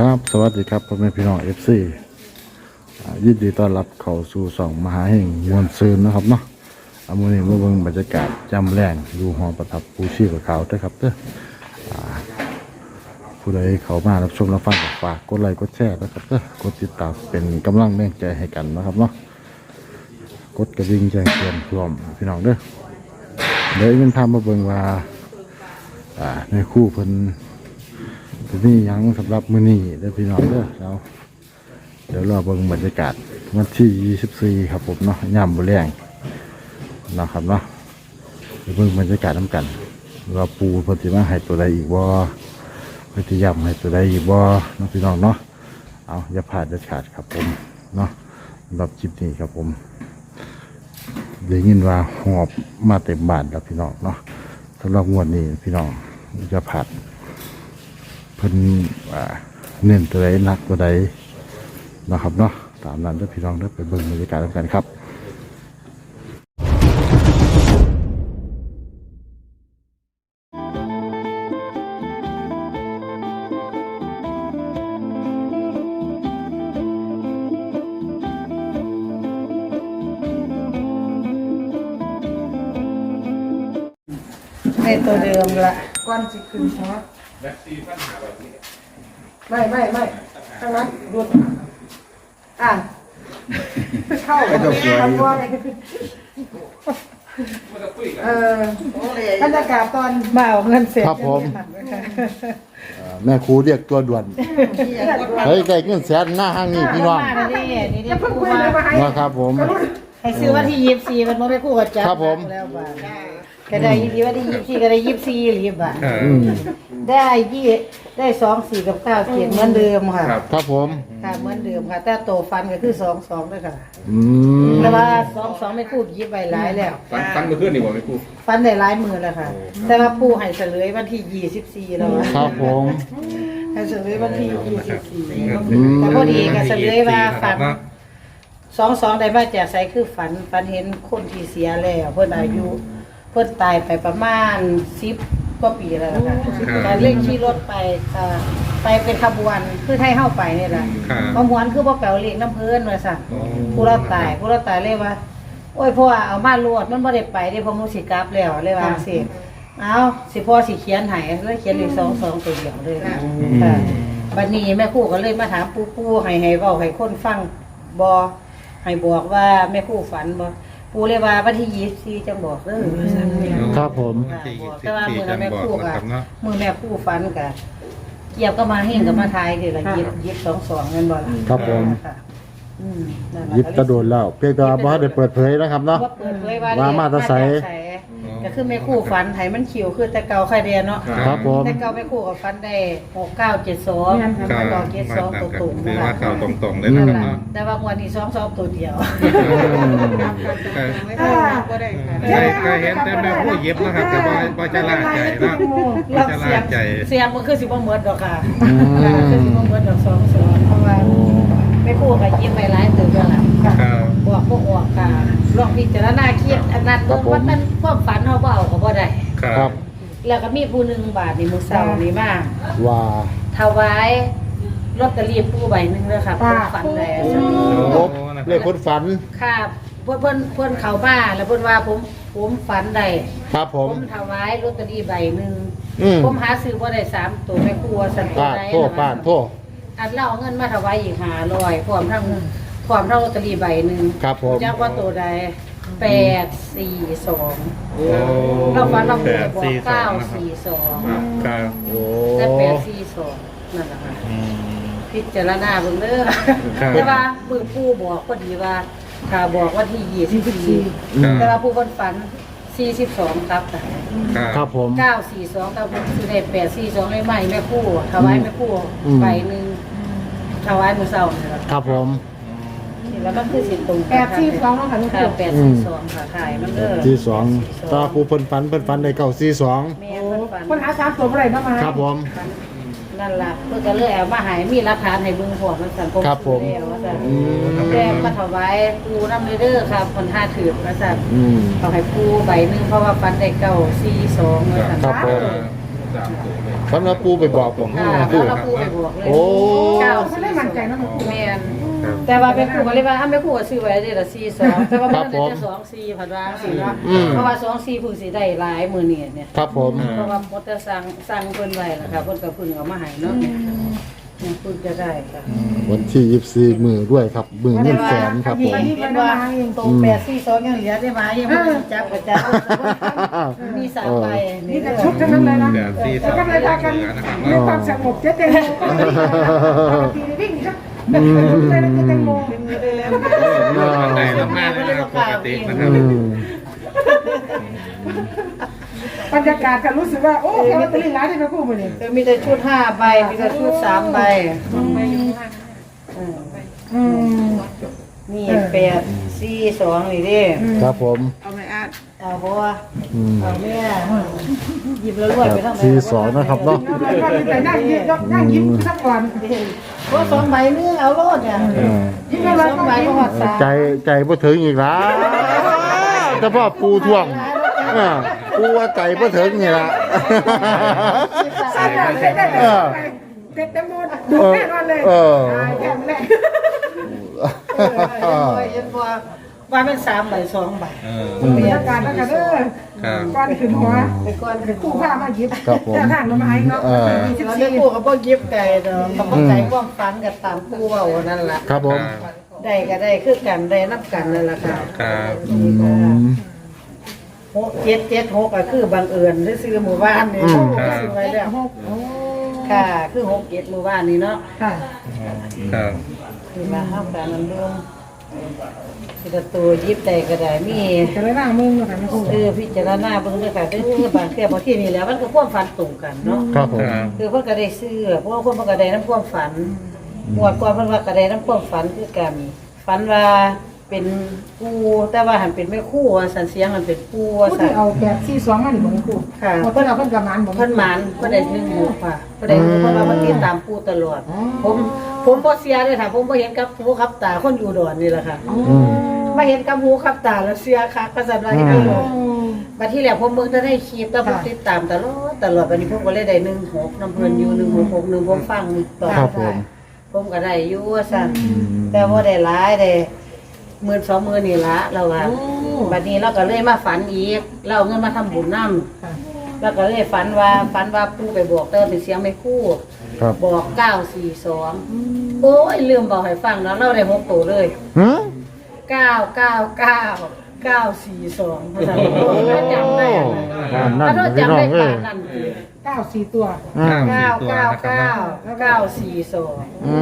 ครับ สวัสดีครับพ่อแม่พี่น้องเอฟซียินดีต้อนรับเข้าสู่สองมหาแห่งมวลซืนนะครับเนาะอามือนี้มาเบิ่งบรรยากาศจำแรงดูหอประทับปูชีพกับเขาด้วยครับเด้อผู้ใดเขามารับชมรับฟังก็ฝากกดไลค์กดแชร์นะครับเด้อกดติดตามเป็นกำลังแรงใจให้กันนะครับเนาะกดกระดิ่งแจ้งเตือนพรวมพี่น้องเด้อเดี๋ยวมันพามาเบิ่งว่าในคู่เพิ่น ทีนี้ยังสำหรับมื้อนี้เด้อพี่น้องเด้อเราเดี๋ยวรอเบิ่งบรรยากาศวันที่ 24 ครับผมเนาะย่ำบุแรงนะครับเนาะเดี๋ยวเบิ่งบรรยากาศน้ำกันว่าปูเพิ่นสิมาให้ตัวใดอีกบ่เพิ่นสิย้ำให้ตัวใดอีกบ่เนาะพี่น้องเนาะเอาอย่าพลาดเด็ดขาดครับผมเนาะสำหรับคลิปนี้ครับผมได้ยินว่าหอบมาเต็มบ้านแล้วพี่น้องเนาะสำหรับงวดนี้พี่น้องอย่าพลาด เพิ่นเน้นตัวใดหนักตัวใดนะครับเนาะตามนั้นเด้อพี่น้องเด้อไปเบิ่งบรรยากาศกันครับในตัวเดิมละ ก้อนสิขึ้นหัวไม่ไม่ไม่ข้างนั้นดูดอะเข้าไม่ต้องกลัวเออบรรยากาศตอนมาเอาเงินเสร็จครับผม อ่าแม่ครูเรียกตัวด่วน เฮ้ยได้เงินแสนหน้าห้างนี่พี่น้องมานี่นี่จะนี่เพิ่งกูคุยมาเลยมาให้นะครับผม ให้ซื้อวันที่ยี่สิบสี่มันไม่คู่กับจับครับผม แล้วบ้าน ก็ได้ยี่สิบวันที่ยี่สิบสี่ก็ได้ยี่สิบสี่รีบอะอืมได้ยี่ได้สองสี่กับเก้าเขียนเหมือนเดิมค่ะครับผมค่ะเหมือนเดิมค่ะแต่โตฟันก็คือสองสองด้วยค่ะอืมแต่ว่าสองสองไม่คู่ยิบใบหลายแล้ว ฟันฟันมาขึ้นนี่บ่ไม่ครู ฟันได้หลายมือแล้วค่ะ แต่ว่าผู้ให้เฉลยวันที่ยี่สิบสี่แล้วอะครับผมให้เฉลยวันที่ยี่สิบสี่อืมแต่พอดีก็เฉลยว่าฝันเนาะสองสองได้มาจากใสคือฝันฝันเห็นคนที่เสียแล้วเพิ่นอายุเพิ่นตายไปประมาณสิบกว่าปีแล้วนะคะการเล่นขี่รถไปค่ะไปเป็นขบวนคือให้เข้าไปนี่แหละครับบางวันคือบ่แปลวเลขน้ำเพิ่นว่าซั่นผู้เราตายผู้เราตายเลยว่า โอ้ยพ่อเอามาลวดมันบ่ได้ไปเด้เพอมูสิกลับแล้วเลยว่าสิเอาสิพ่อสิเขียนให้เลยเขียนเลขสองสองตัวเดียวเลยค่ะบัดนี้แม่ครูก็เลยมาถามปู่ปู่ให้ให้เว้าให้คนฟังบ่ให้บอกว่าแม่ครูฝันบ่ ปู่เลยว่าวันที่24จังบอกเด้อว่าซั่นครับผม ค่ะบอกแต่ว่ามือนั้นแม่ครูนะกะครับเนาะมือแม่ครูฝันกะเกี่ยวก็มาเฮงกับมาทายคือละยิบยิบสองสองเงินบ่ล่ะครับผมค่ะอืมนั่นล่ะยิบกระโดดแล้วเพียงแต่ว่าบ่ได้เปิดเผยนะครับเนาะ ว่าเปิดเผยว่าว่ามาแต่ไส ก็คือแม่ครู่ฝันไห้มันขิวคือแต่เก่าใครเดียนเนาะครับผม แต่เก่าแม่ครู่ก็ฝันได้หกเก้าเจ็ดสองครับต่อเจ็ดสองตัวตุ่มถือว่านะเก่าคะตรงๆเลยนะครับเนาะแต่ว่าวันนี้สองสองตัวเดียวเคยเคยเห็นแต่แม่ผู้เย็บนะครับแต่ว่าว่าจะลาใจเนาะว่าจะลาใจ เสียงมันคือสิบ่เหมือนดอกค่ะอืม ค่ะคือสิบ่เหมือนดอกสองสองเพราะว่า แม่ครู่ก็ยิ้มไปหลายตัวแล้วล่ะครับบอกพวกออกค่ะลองพิจารณาคิดอันนั้นเบิ่งว่ามันความฝันเฮาบ่เอาก็บ่ได้ครัครับบแล้วก็มีผู้หนึ่งบาทนี่มื้อเช้านี่มาว่าถวายลอตเตอรี่ผู้ใบหนึงเด้อค่ะเพิ่นฝันแล้วโอ้เลขคนฝันค่ะเพิ่นเพิ่นเพิ่นเข้ามาแล้วเพิ่นว่าผมผมฝันได้ครับผผมมถวายลอตเตอรี่ใบหนึงอืมผมหาซื้อบ่ได้สามตัวแม่ครัวสั่นตัวปาดใดโทษปาดโทษ อันเราเอาเงินมาถวายอีก500พร้อมทั้งพร้อมทั้งลอตเตอรี่ใบหนึงครับผม จักว่าตัวใด842โอ้เราฝันเราแปจะดบอกสี่สอเก้างนะครับสี่สองครับ โอ้และแปดสี่สองนั่นแหละค่ะ อืม พิจารณาเบิ่งเด้อครับ แต่ว่ามือผู้บอกพอดีว่าถ้าบอกว่าที่ยี่สิบสี่ครับ แต่ว่าผู้คนฝันสี่สิบสองครับครับผม เก้าสี่สองกับคือได้แปดสี่สองไม่ไหมแม่ผู้ถวายแม่ผู้อืม ใบหนึ่ง ถวายมือเศร้าเนี่ยล่ะครับผมนี่แล้วก็คือสิตรงแปดสี่สองแล้วค่ะลูกค่ะปู่แปดสี่สองค่ะขายมันเด้อที่สองตาครูเพิ่นฝันเพิ่นฝันได้เก้าสี่สองแม่เพิ่นฝันคนหาสามตัวอะไรบ้างมาให้ครับผม นั่นล่ะเพื่อก็เลยเอามาใหายมีหลักฐานให้เบิ่งพร้อมมันสั่นครับผมซื้อแล้วว่าสั่นอืมแจ้งมาถวายปูน้ำเด้อครับคนห้าถือว่าสั่น อืม เอาให้ปูใบหนึงเพราะว่าฟันได้เก่าสี่สองว่าสั่นครับผม สามตัวเลย ฝันว่าปูไปบอกบอกให้ค่ะแม่คู่แล้วเราปูไปบวกเลยโอ้ เก้าเขาได้มั่นใจนะมันแม่นครับแต่ว่าเป็นคู่ก็เลยว่าอ้าไม่คู่ก็ซื้อไว้ได้ละสี่สองแต่ว่ามันได้แต่สองสี่ผัดวางสี่เนาะเพราะว่าสองสี่เพิ่งสิได้หลายมือเนี่ยเนี่ยครับผม เพราะว่าหมดจะสั่งสั่งเพิ่นไว้แล้วค่ะเพิ่นก็เพิ่งเอามาให้เนาะเนี่ ยเนี่ยเพิ่งจะได้ค่ะวันที่ยี่สิบสี่มือด้วยครับ มือเงินแสนครับผมเห็นว่าตรงแปดสี่สองยังเหลือได้ไหมยังไม่ได้จับกระจับมีสามใบนี่แต่ชุดทั้งนั้นเลยนะแบบที่สแล้วองก็เลยพากันเหลือนะครับในความสงบเจ๊แตงโมก็ตีวิ่งครับแต่ชุดเลยนะเจ๊แตงโมในลำหน้าเลยนะครับปกตินะครับอืม บรรยากาศก็รู้สึกว่า โอ้แค่ว่าตลีร้านที่มาพูดมาเนี่ยมีแต่ชุดห้าใบ มีแต่ชุดสามใบอืมนี่แปดสี่สองนี่ดิครับผมเอาไม่อาดเอาเพราะว่าอืมเอาแม่หยิบแล้วรวยไปทั้งสี่สองนะครับเนาะก็แต่นั่งยิ้มนั่งยิ้มสักก่อนเพราะสองใบนึงเอาโลดเนี่ยเออยิ้มสองใบก็หอดสามใจใจบ่ถึงอีกแล้วเฉพาะปูท่วงเออ ปูว่าใจบ่ถึงนี่ล่ะสั่นเลยได้ได้เต็มเต็มโมดดูแน่นอนเลยเออแค่แรกเออเห็นว่าว่าเป็นสามใบสองใบเออบรรยากาศแล้วกันเออครับก่อนขึ้นหัวไปก่อนคู่ผ้ามายิบครับผม แต่ทางเรามาไอ้เนาะเออมีสิบเราสี่ได้พูดกับพ่อยิบไก่เนาะกับพ่อไก่ความฝันกับตามผู้เว่านั่นแหละครับผม ได้ก็ได้คือกันได้นับกันนั่นแหละค่ะครับ อืม หกเจ็ดเจ็ดหกก็คือบังเอิญได้ซื้อหมู่บ้านนี่อืม ซื้อไว้แล้วค่ะ คือหกเจ็ดหมู่บ้านนี่เนาะค่ะ ครับคือมาห้ามการนำร่วมคือตัวยิบได้ก็ได้มีจะได้ร่างมึงนะคะไม่คู่เออพิจารณาเบิ่งด้วยค่ะคือบางเที่ยบางที่นี่แหล้วมันก็ความฝันตรงกันเนาะ ครับผมครับคือเพิ่นก็ได้ซื้อเพราะว่าเพิ่นเพิ่นก็ได้น้ำความฝันหมวดก่อนเพิ่นว่าก็ได้น้ำความฝันคือกันฝันว่า เป็นผู้แต่ว่าหันเป็นแม่ครู่ว่าสันเสียงมันเป็นผู้ว่าผู้สัที่นเอาแปดสี่สองมาหนิบ่ไม่คู่ค่ะเพิ่นเอาเพิ่นกำมันบ่เพิ่นหมานเพิ่นได้หนึ่งหมู่ค่ะเพิ่นได้เพิ่นว่าเพิ่นติดตามผู้ตลอดผมผมบ่เสียเลยค่ะผมบ่เห็นกับหูกับตาคนอยู่ดอนนี่แหละค่ะอืมมาเห็นกับหูกับตาแล้วเสียค่ะก็สั่นว่าเฮ็ดได้เลยบัดที่แล้วผมเบิ่งแต่ได้คลิปแต่ผมติดตามตลอดตลอดบัดนี้ผมก็เลยได้16น้ำเพิ่นอยู่166 1ผมฟังตอนครับผม ผมก็ได้อยู่ว่าซั่นแต่บ่ได้หลายได้ หมื่นสองหมื่นนี่ละเราว่าบัดนี้เราก็เลยมาฝันอีก เราเอาเงินมาทำบุญนำแล้วก็เลยฝันว่าฝันว่าปู่ไปบอกเติมเป็นเสียงไม่คู่ ครับบอกเก้าสี่สองโอ้ยลืมบอกให้ฟังเนาะเราได้หกตัวเลยฮะเก้าเก้าเก้าเก้าสี่สองภาษาอังกฤษถ้าจำได้อะอ่านั่นถ้าพี่จำน้อได้งเอ้ป่ายนนั่นคือ เก้าสี่ตัวอ่าเก้าเก้าเก้าเก้าสี่สอง อื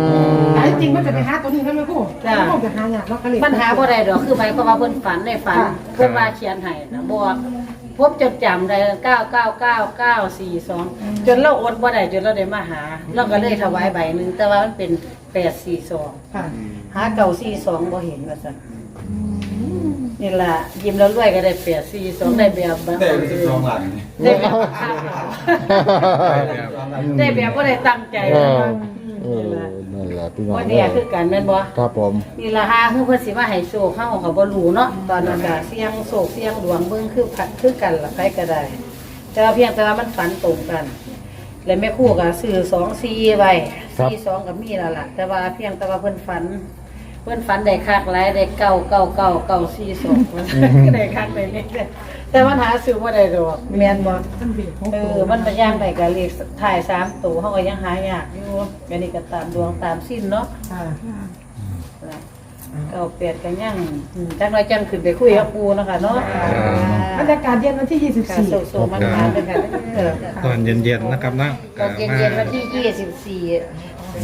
ม แต่จริงมันจะไปหาตัวนี้ไม่คู่จ้ะไม่คู่จะหาอยากแล้วก็เลยปัญหาบ่ได้ดอกคือไปเพราะว่าเพิ่นฝันในฝันเพิ่นมาเขียนให้นะบอกพบจดจำได้เก้าเก้าเก้าเก้าสี่สองจนเราอดบ่ได้จนเราได้มาหา เราก็เลยถวายใบหนึ่งแต่ว่ามันเป็นแปดสี่สองค่ะหาเก่าสี่สองบ่เห็นว่าซั่น นี่ล่ะยิ้มแล้วรวยก็ได้แปดสี่สองได้แบบแบบได้สิบสองหลังนี่ได้แบบได้แบบบ่ได้ตั้งใจเอนะอคะเออนั่นแหละพี่น้องว่าเนี่ยคือกันแม่นบ่ครับผม นี่ล่ะหาคือเพิ่นสิมาให้โชคเฮาก็บ่รู้เนาะตอนนั้นก็เสี่ยงโชคเสี่ยงดวงเบิ่งคือพัดคือกันล่ะใครก็ได้ แต่ว่าเพียงแต่ว่ามันฝันตรงกัน แล้วแม่ครู่ก็ซื้อ2 4ไว้4 2ก็มีแล้วล่ะ แต่ว่าเพียงแต่ว่าเพิ่นฝัน เพิ่นฝันได้คักหลายได้เก้าเก้าเก้าเก้าสี่สองได้คักได้นี่แต่มันหาซื้อบ่ได้ดอกแม่นบ่ท่านเบียดของเออมันมาย่างได้ก็เลขถ่ายสามตัวเฮาก็ยังหายากอยู่อันนี้ก็ตามดวงตามสิ้นเนาะค่ะเก้าแปดก็ยังอืมจังน้อยจังขึ้นไปคุยกับปู่เนาะค่ะเนาะบรรยากาศเย็นวันที่ยี่สิบค่ะสี่โซๆมันมาเด้อค่ะเด้อตอนเย็นๆนะครับนะตอนเย็นๆวันที่ยี่สิบสี่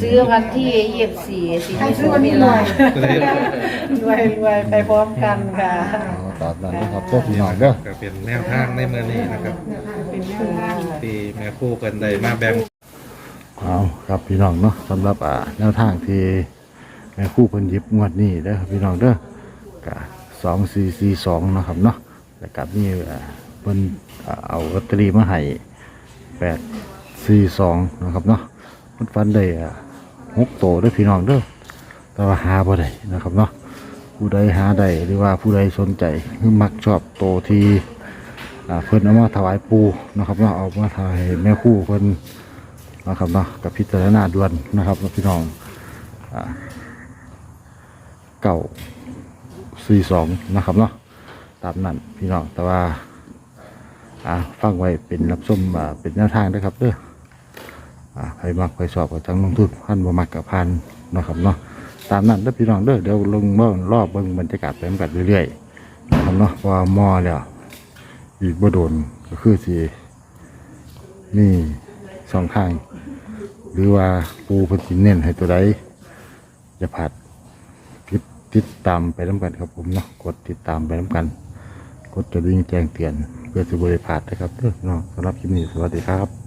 ซื้อวันที่ยี่สิบสี่สี่ใครที่ซื้อวันนี้หน่อยรวยรวยไปพร้อมกันค่ะเอาตามนั้นนะครับเจ้าพี่น้องเด้อก็เป็นแนวทางในเมื่อนี้นะครับเป็นแนวทางที่แม่ครู่กันได้มาแบ่งเอาครับพี่น้องเนาะสำหรับอ่าแนวทางที่แม่ครู่เพิ่นหยิบงวดนี้เด้อครับพี่น้องเด้อกะสองสี่สี่สองนาะครับเนาะแล้วกับนี่อ่าเพิ่นอ่าเอาลอตเตอรี่มาให้แปดสี่สองนะครับเนาะ เพิ่นฟันได้อ่าหกโตเด้พี่น้องเด้อแต่ว่าหาบ่ได้นะครับเนาะผู้ใดหาได้หรือว่าผู้ใดสนใจหรือมักชอบโตที่เพิ่นเอามาถวายปูนะครับเนาะเอามาถวายแม่คู่เพิ่นนะครับเนาะกับพิจารณาด่วนนะครับพี่น้องเก่าสี่สองนะครับเนาะตามนั้นพี่น้องแต่ว่าฟังไว้เป็นรับส้มเป็นแนวทางนะครับเด้อ ใครมักใครสอบกับจังลงทุนพันบ่มักกับพันนะครับเนาะตามนั้นเด้อพี่น้องเด้อเดี๋ยวลงเบิ่งรอบเบิ่งบรรยากาศไปกันเรื่อยๆนะครับเนาะพราะว่ามอแล้วอีกบ่โดนก็คือสินี่สองทาง หรือว่าปูพิ่นสิเน้นให้ตัวใดจะผัดติดติดตามไปน้ำกันครับผมเนาะกดติดตามไปน้ำกัน กดกระดิ่งแจ้งเตือนเพื่อจะบริพลาดนะครับเด้อเนาะสำหรับคลิปนี้สวัสดีครับ